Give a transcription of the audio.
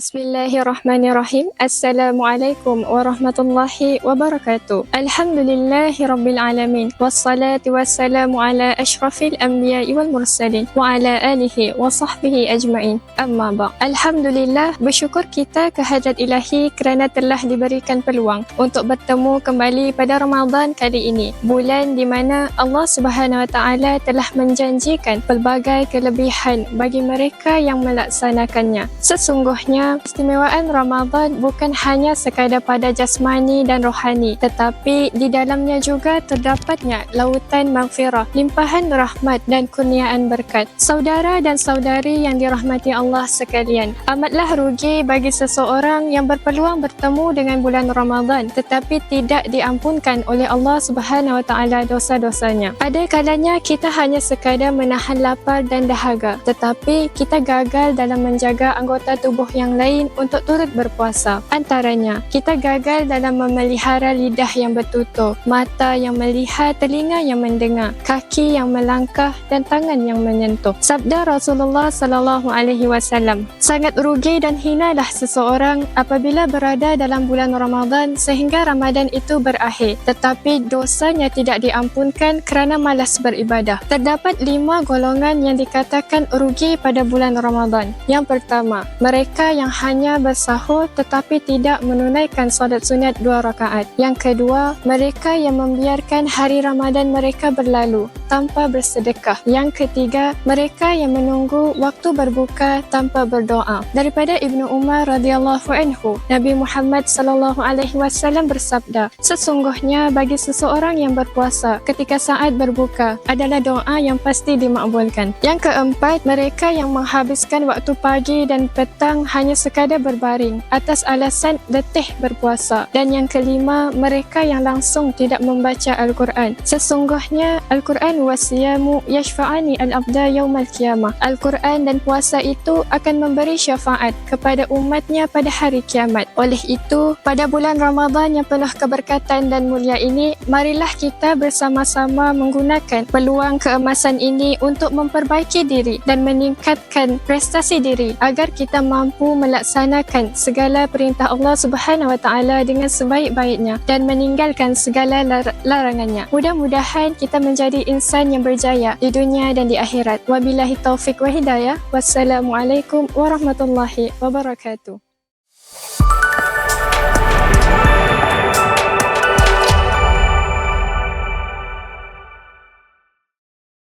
Bismillahirrahmanirrahim. Assalamualaikum warahmatullahi wabarakatuh. Alhamdulillahi rabbil alamin. Wassalatu wassalamu ala ashrafil anbiya'i wal mursalin wa ala alihi wa sahbihi ajma'in. Amma ba. Alhamdulillah bersyukur kita ke hadrat ilahi kerana telah diberikan peluang untuk bertemu kembali pada Ramadan kali ini. Bulan di mana Allah Subhanahu wa taala telah menjanjikan pelbagai kelebihan bagi mereka yang melaksanakannya. Sesungguhnya Sebenarnya, istimewaan Ramadan bukan hanya sekadar pada jasmani dan rohani, tetapi di dalamnya juga terdapatnya lautan maghfirah, limpahan rahmat dan kurniaan berkat. Saudara dan saudari yang dirahmati Allah sekalian, amatlah rugi bagi seseorang yang berpeluang bertemu dengan bulan Ramadan tetapi tidak diampunkan oleh Allah Subhanahu Wa Taala dosa-dosanya. Ada kalanya kita hanya sekadar menahan lapar dan dahaga, tetapi kita gagal dalam menjaga anggota tubuh yang lain untuk turut berpuasa. Antaranya, kita gagal dalam memelihara lidah yang bertutur, mata yang melihat, telinga yang mendengar, kaki yang melangkah dan tangan yang menyentuh. Sabda Rasulullah sallallahu alaihi wasallam, sangat rugi dan hinalah seseorang apabila berada dalam bulan Ramadan sehingga Ramadan itu berakhir tetapi dosanya tidak diampunkan kerana malas beribadah. Terdapat lima golongan yang dikatakan rugi pada bulan Ramadan. Yang pertama, mereka yang hanya bersahur tetapi tidak menunaikan solat sunat dua rakaat. Yang kedua, mereka yang membiarkan hari Ramadan mereka berlalu tanpa bersedekah. Yang ketiga, mereka yang menunggu waktu berbuka tanpa berdoa. Daripada Ibnu Umar radhiyallahu anhu, Nabi Muhammad sallallahu alaihi wasallam bersabda, sesungguhnya bagi seseorang yang berpuasa ketika saat berbuka adalah doa yang pasti dimakbulkan. Yang keempat, mereka yang menghabiskan waktu pagi dan petang hanya sekadar berbaring atas alasan letih berpuasa. Dan yang kelima, mereka yang langsung tidak membaca Al-Quran. Sesungguhnya Al-Quran wasiyamu yashfa'ani al-abda yawmal kiamah. Al-Quran dan puasa itu akan memberi syafaat kepada umatnya pada hari kiamat. Oleh itu, pada bulan Ramadan yang penuh keberkatan dan mulia ini, marilah kita bersama-sama menggunakan peluang keemasan ini untuk memperbaiki diri dan meningkatkan prestasi diri agar kita mampu melaksanakan segala perintah Allah Subhanahu Wa Taala dengan sebaik-baiknya dan meninggalkan segala lar- larangannya. Mudah-mudahan kita menjadi insan yang berjaya di dunia dan di akhirat. Wabillahi taufik wa hidayah. Wassalamualaikum warahmatullahi wabarakatuh.